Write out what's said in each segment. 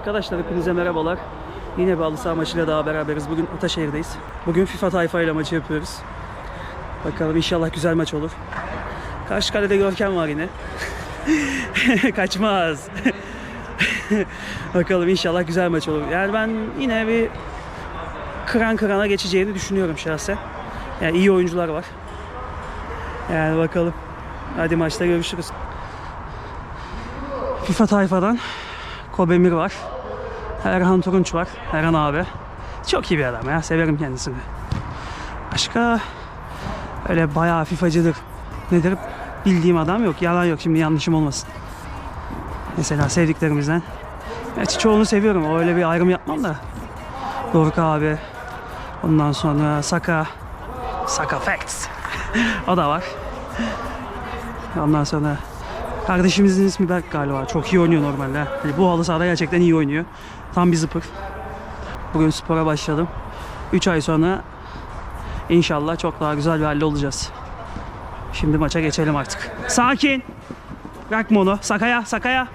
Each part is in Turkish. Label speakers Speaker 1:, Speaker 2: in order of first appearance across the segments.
Speaker 1: Arkadaşlar hepinize merhabalar. Yine bir halı saha maçıyla daha beraberiz. Bugün Ataşehir'deyiz. Bugün FIFA tayfa ile maçı yapıyoruz. Bakalım inşallah güzel maç olur. Karşı kalede Görkem var yine. Kaçmaz. Bakalım inşallah güzel maç olur. Yani ben yine bir kıran kırana geçeceğini düşünüyorum şahsen. Yani iyi oyuncular var. Yani bakalım. Hadi maçta görüşürüz. FIFA tayfadan Kobemir var. Erhan Turunç var. Erhan abi. Çok iyi bir adam ya. Severim kendisini. Başka öyle bayağı FIFA'cıdır. Nedir? Bildiğim adam yok. Yalan yok. Şimdi yanlışım olmasın. Mesela sevdiklerimizden. Gerçi çoğunu seviyorum. Öyle bir ayrım yapmam da. Doruk abi. Ondan sonra Saka. Saka Facts. o da var. Ondan sonra kardeşimizin ismi Berk galiba. Çok iyi oynuyor normalde. Hani bu halı sahada gerçekten iyi oynuyor. Tam bir zıpır. Bugün spora başladım. 3 ay sonra inşallah çok daha güzel bir halde olacağız. Şimdi maça geçelim artık. Sakin. Bırakma onu. Sakaya, sakaya.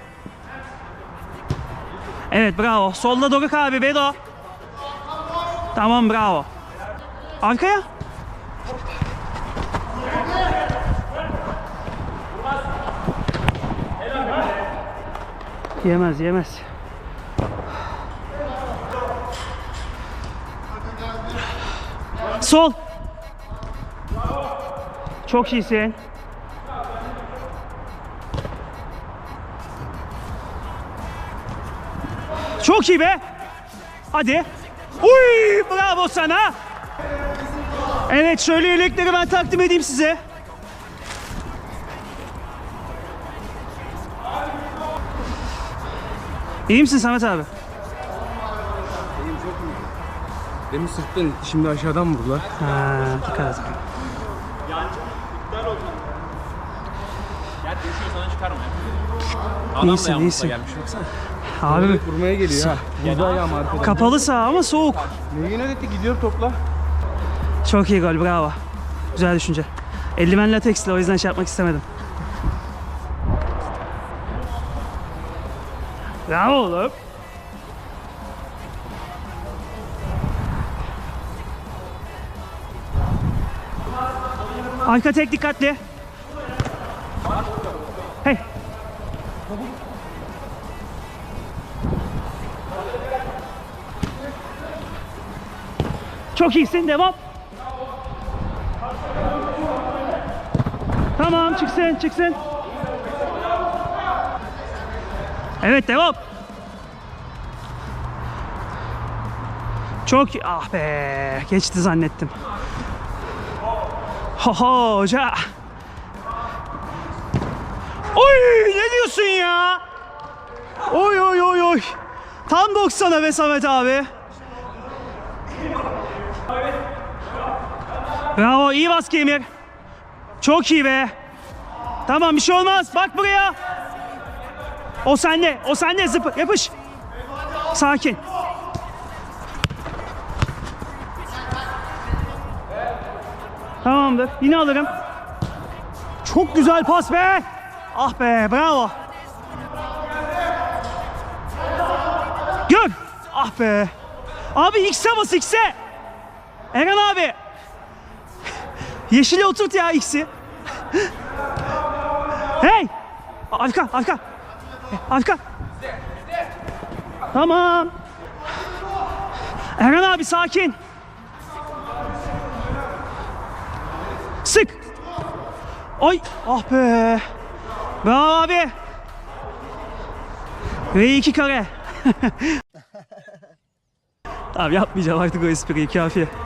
Speaker 1: Evet bravo. Solda Doruk abi, Bedo. Tamam bravo. Arkaya. Yemez yemez. Sol. Çok iyisin. Çok iyi be. Hadi. Uy, bravo sana. Evet şöyle yelekleri ben takdim edeyim size. İyi misin Samet abi?
Speaker 2: Demin sırttan itti, şimdi aşağıdan vurdular.
Speaker 1: Ha, dikkat et.
Speaker 3: Gel düşüyor sana çıkarma. Adam
Speaker 1: İyisin,
Speaker 3: da yalnızla
Speaker 1: iyisin.
Speaker 3: gelmiş baksana.
Speaker 1: Abi
Speaker 2: Vurmaya geliyor ha. Vurdu ayağım arkadan.
Speaker 1: kapalı saha ama soğuk.
Speaker 2: Ne yine dedi gidiyor topla.
Speaker 1: Çok iyi gol bravo. Güzel düşünce. Eldiven lateksli o yüzden şey yapmak istemedim. Bravo oğlum. Arka tek dikkatli. Hey. Çok iyisin devam. Tamam çıksın çıksın. Evet devam. Çok ah be geçti zannettim. Ho ho hoca. Oy ne diyorsun ya? Oy oy oy oy. Tam 90'a be Samet abi. Bravo iyi baskı Emir. Çok iyi be. Tamam bir şey olmaz. Bak buraya. O sende. O sende zıpı. Yapış. Sakin. Tamamdır. Yine alırım. Çok güzel pas be. Ah be bravo. Gör. Ah be. Abi X'e bas X'e. Eren abi. Yeşile oturt ya X'i. hey! Arka, arka. Arka. Tamam. Eren abi sakin. Sık. Ay, ah be. Bravo abi. Ve iki kare. tamam yapmayacağım artık o espriyi kafi.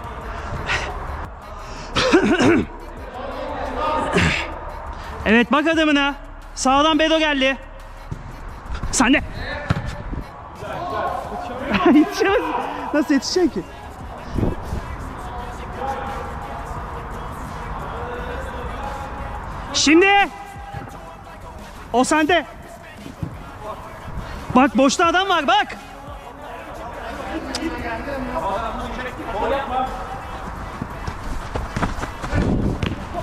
Speaker 1: Evet bak adamına. Sağdan Bedo geldi. Sen de. Yetişemez. Nasıl yetişeceksin ki? Şimdi. O sende. Bak boşta adam var bak.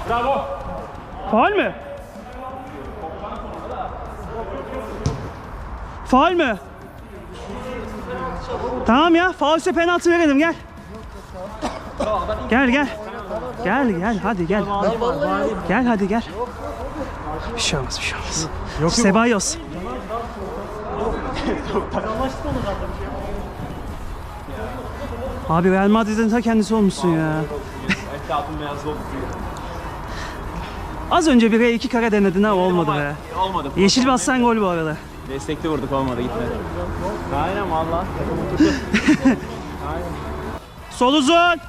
Speaker 3: Bravo.
Speaker 1: Faal mi? Faal mi? Tamam ya. Faulse penaltı verelim gel. Gel gel. Gel gel hadi gel. Gel hadi gel. Bir şey olmaz bir şey olmaz. Sebayos. Abi Real Madrid'in ta kendisi olmuşsun ya. Az önce bir iki kare denedin ha olmadı be.
Speaker 3: Olmadı.
Speaker 1: Yeşil bassan gol bu arada.
Speaker 3: Destekli vurduk olmadı gitmedi. Aynen valla.
Speaker 1: Sol uzun.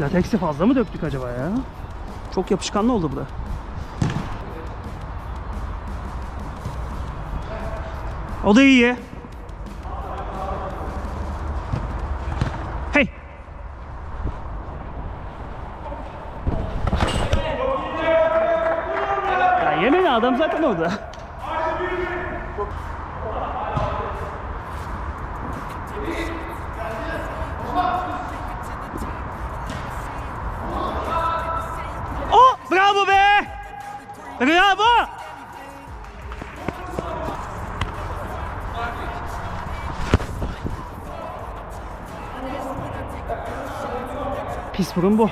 Speaker 1: Lateksi fazla mı döktük acaba ya? Çok yapışkanlı oldu bu da. O da iyi. Adam zaten orada. Oh bravo be! Bravo! Pis burun bu.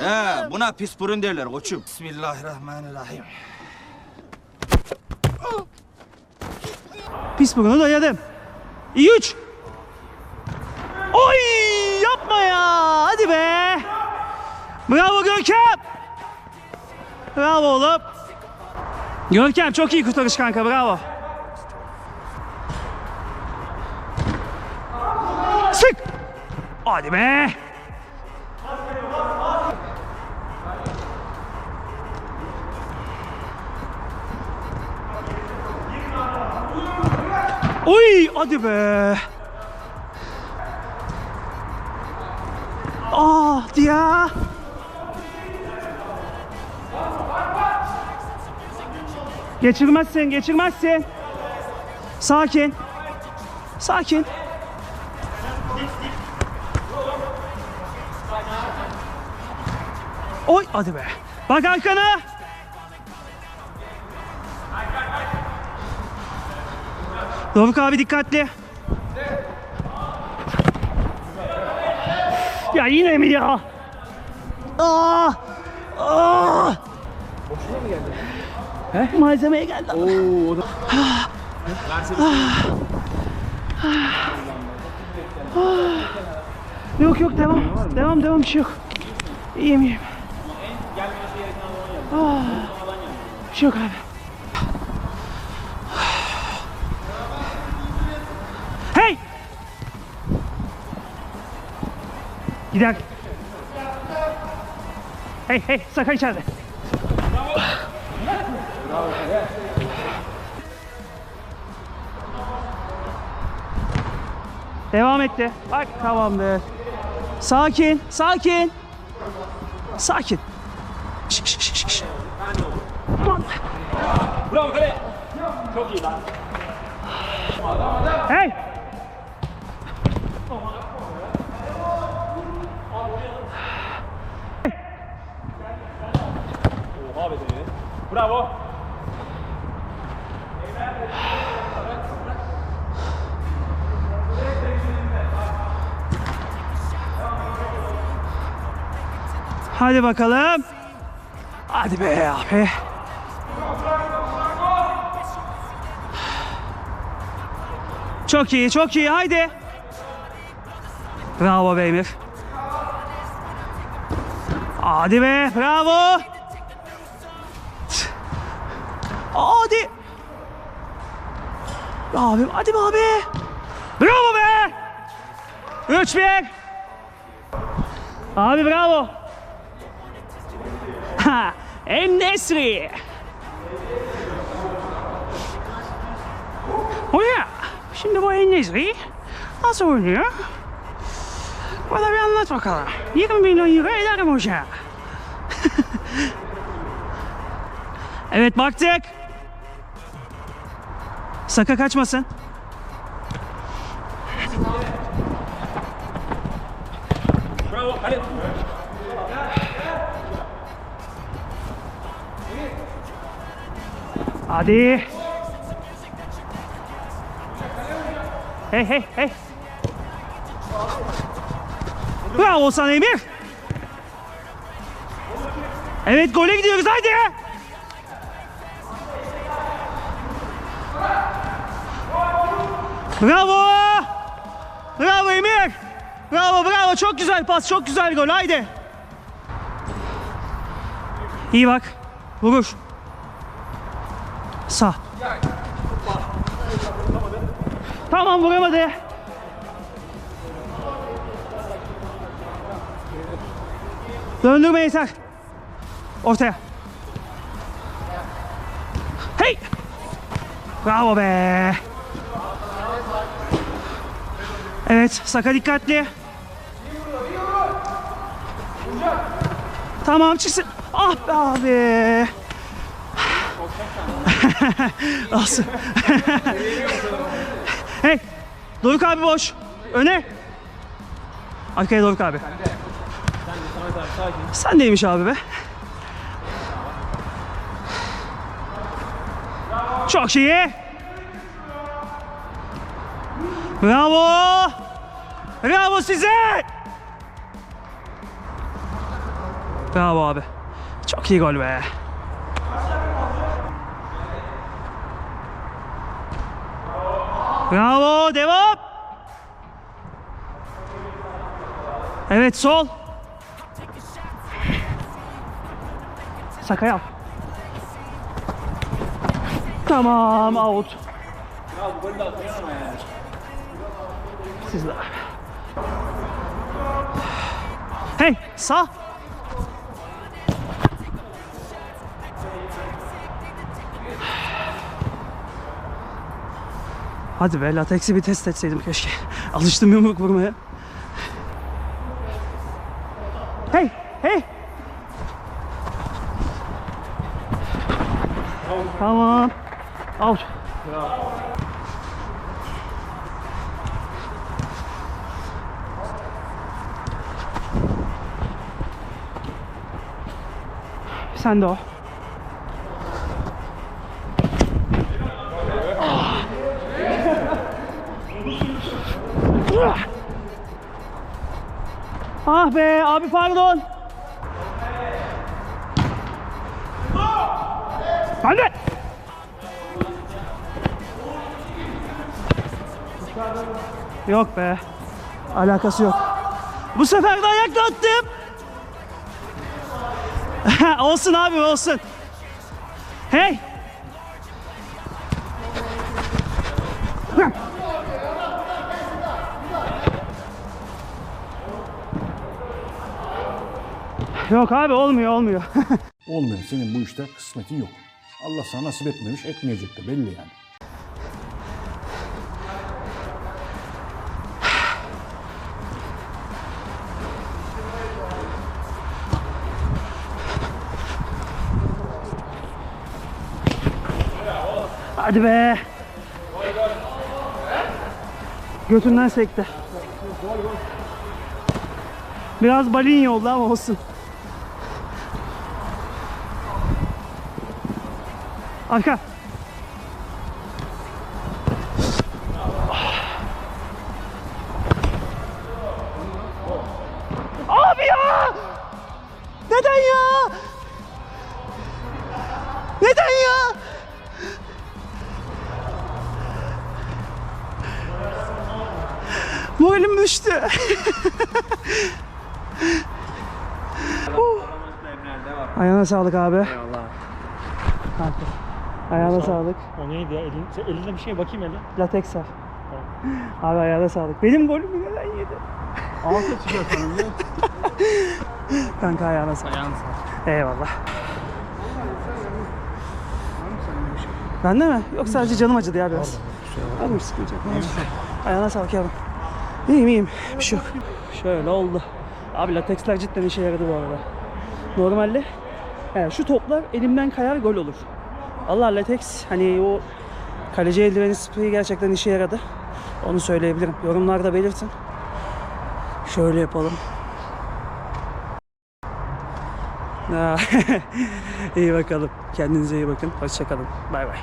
Speaker 4: He, buna pis burun derler koçum. Bismillahirrahmanirrahim.
Speaker 1: Pis burunu dayadım. İyi üç. Oy yapma ya. Hadi be. Bravo Görkem. Bravo oğlum. Görkem çok iyi kurtarış kanka bravo. Sık. Hadi be. Oy hadi be. Ah ya. Geçirmezsin, geçirmezsin. Sakin. Sakin. Oy hadi be. Bak arkana. Doruk abi dikkatli. Ya yine mi ya? Aa! Aa! Boşuna mı geldi? He? Malzemeye geldi.
Speaker 3: Oo o da.
Speaker 1: Yok yok devam. Devam devam bir şey yok. İyiyim iyiyim. Bir şey yok abi. Gider. Hey hey Saka içeride. Devam etti. Bak tamamdır. Sakin, sakin. Sakin. Şş, şş, şş, şş.
Speaker 3: Bravo kale. Çok iyi lan.
Speaker 1: Hey!
Speaker 3: Bravo.
Speaker 1: Hadi bakalım. Hadi be abi. Çok iyi, çok iyi. Haydi. Bravo Beymir. Hadi be, bravo. Hadi. Abim, hadi be abi. Bravo be. 3-1. Abi bravo. Ha, En-Nesri. O ya, şimdi bu En-Nesri nasıl oynuyor? Bana bir anlat bakalım. 20 milyon euro ederim hoca. evet baktık. Saka kaçmasın.
Speaker 3: Bravo. Hadi.
Speaker 1: Hadi. Hey hey hey. Bravo sana Emir. Evet gole gidiyoruz haydi. Bravo. Bravo Emir. Bravo bravo çok güzel pas çok güzel gol haydi. İyi bak. Vuruş. Sağ. Tamam vuramadı. Döndürme yeter. Ortaya. Hey! Bravo be. Evet, Saka dikkatli. Tamam çıksın. Ah be abi. Olsun. hey, Doruk abi boş. Öne. Arkaya Doruk abi. Sen neymiş abi be? Çok iyi. Bravo. Bravo size. Bravo abi. Çok iyi gol be. Bravo, devam. Evet, sol. Sakay al. Tamam, out. Siz de. Hey, sağ. Hadi be lateksi bir test etseydim keşke. Alıştım yumruk vurmaya. Hey, hey. Tamam. Out. Sen de o. Ah be abi pardon. Hadi. Yok be. Alakası yok. Bu sefer de ayakta attım. olsun abi olsun. Hey. Yok abi olmuyor olmuyor.
Speaker 5: Olmuyor. Senin bu işte kısmetin yok. Allah sana nasip etmemiş, etmeyecek de belli yani.
Speaker 1: Hadi be. Götünden sekti. Biraz balin yoldu ama olsun. Arka. Moralim düştü. Ayağına sağlık abi.
Speaker 3: Eyvallah.
Speaker 1: Kanka. Ayağına sağlık.
Speaker 3: O neydi ya? Elin, sen elinde bir şey bakayım elin.
Speaker 1: Lateks var. Abi ayağına sağlık. Benim golümü neden yedi?
Speaker 3: Altı çıkıyor sana biliyor
Speaker 1: Kanka ayağına sağlık.
Speaker 3: Ayağını sağ.
Speaker 1: Eyvallah. Bende mi? Yok sadece canım acıdı ya biraz. Var mı sıkıntı yok. Ayağına sağlık yavrum. İyiyim iyiyim. Bir şey yok. Şöyle oldu. Abi lateksler cidden işe yaradı bu arada. Normalde yani şu toplar elimden kayar gol olur. Allah lateks hani o kaleci eldiveni spreyi gerçekten işe yaradı. Onu söyleyebilirim. Yorumlarda belirtin. Şöyle yapalım. iyi bakalım. Kendinize iyi bakın. Hoşçakalın. Bay bay.